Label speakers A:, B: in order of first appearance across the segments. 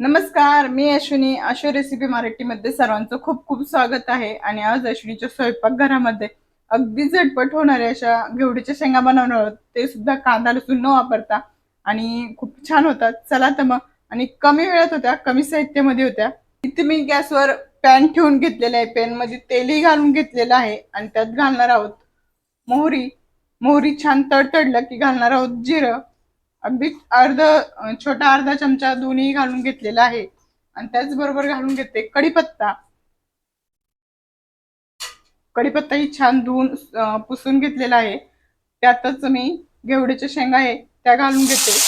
A: नमस्कार मी अश्विनी. अशो रेसिपी मराठीमध्ये सर्वांचं खूप खूप स्वागत आहे आणि आज अश्विनीच्या स्वयंपाकघरामध्ये अगदी झटपट होणाऱ्या अशा घेवडीच्या शेंगा बनवणार आहोत. ते सुद्धा कांदा लसूण न वापरता आणि खूप छान होतात. चला तर मग. आणि कमी वेळात होत्या कमी साहित्यामध्ये होत्या. इथे मी गॅसवर पॅन ठेवून घेतलेला आहे. पॅनमध्ये तेलही घालून घेतलेलं आहे आणि त्यात घालणार आहोत मोहरी. मोहरी छान तडतडलं की घालणार आहोत जिरं. अगदी अर्ध छोटा अर्धा चमचा दोन्ही घालून घेतलेला आहे. आणि त्याचबरोबर घालून घेते कढीपत्ता. कढीपत्ता ही छान धुवून पुसून घेतलेला आहे. त्यातच मी घेवड्याच्या शेंगा आहे त्या घालून घेते.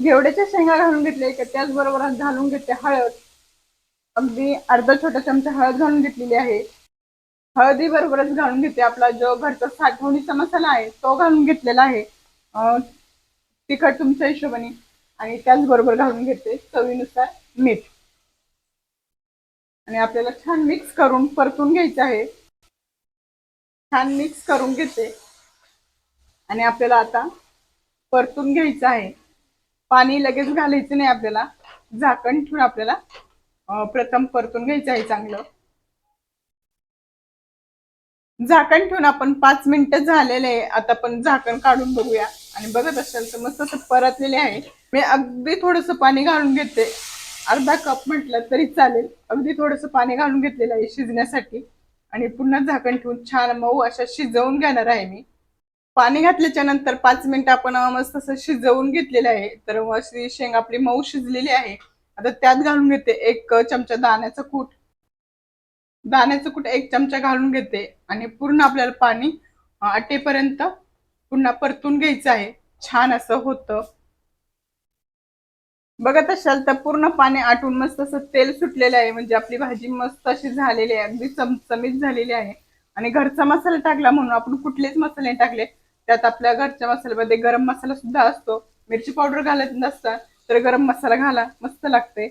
A: घेवड्याच्या शेंगा घालून घेतले की त्याचबरोबर घालून घेते हळद. अगदी अर्धा छोटा चमचा हळद घालून घेतलेली आहे. हळदी बरोबरच घालून घेते. आपला जो घरचा साठवणीचा मसाला आहे तो घालून घेतलेला आहे. तिखट तुमच्या हिशोबाने. आणि त्याचबरोबर घालून घेते चवीनुसार मीठ. आणि आपल्याला छान मिक्स करून परतून घ्यायचं आहे. छान मिक्स करून घेते. आणि आपल्याला आता परतून घ्यायचं आहे. पाणी लगेच घालायचं नाही आपल्याला. झाकण ठेवून आपल्याला प्रथम परतून घ्यायचं आहे चांगलं. झाकण ठेवून आपण पाच मिनिटं झालेले आहे. आता आपण झाकण काढून बघूया. आणि बघत असाल तर मस्त असं परतलेले आहे. मी अगदी थोडस पाणी घालून घेते. अर्धा कप म्हटलं तरी चालेल. अगदी थोडस पाणी घालून घेतलेलं आहे शिजण्यासाठी. आणि पुन्हा झाकण ठेवून छान मऊ अशा शिजवून घेणार आहे मी. पाणी घातल्याच्या नंतर पाच मिनिटं आपण मस्त असं शिजवून घेतलेलं आहे. तर मग अशी शेंग आपली मऊ शिजलेली आहे. आता त्यात घालून घेते एक चमचा दाण्याचं कूट. दाण्याचं कुठे एक चमचा घालून घेते आणि पूर्ण आपल्याला पाणी आटेपर्यंत पुन्हा परतून घ्यायचं आहे. छान असं होतं. बघत असाल तर पूर्ण पाणी आटून मस्त असं तेल सुटलेलं आहे. म्हणजे आपली भाजी मस्त अशी झालेली आहे. अगदी चमचमीत झालेली आहे. आणि घरचा मसाला टाकला म्हणून आपण कुठलेच मसाले टाकले. त्यात आपल्या घरच्या मसाल्यामध्ये गरम मसाला सुद्धा असतो. मिरची पावडर घालत नसता तर गरम मसाला घाला. मस्त लागते.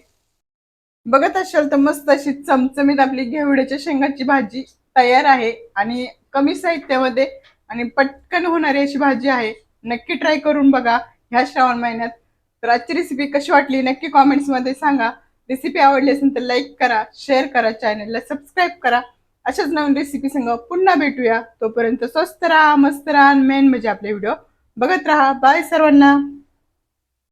A: बघत असाल तर मस्त अशी चमचमीत आपली घेवड्याच्या शेंगाची भाजी तयार आहे आणि कमी साहित्यामध्ये आणि पटकन होणारी अशी भाजी आहे. नक्की ट्राय करून बघा ह्या श्रावण महिन्यात. तर आजची रेसिपी कशी वाटली नक्की कॉमेंट्समध्ये सांगा. रेसिपी आवडली असेल तर लाईक करा शेअर करा चॅनलला सबस्क्राईब करा. अशाच नवीन रेसिपी संग पुन्हा भेटूया. तोपर्यंत स्वस्त राहा मस्त राहा मेन म्हणजे आपले व्हिडिओ बघत राहा. बाय सर्वांना.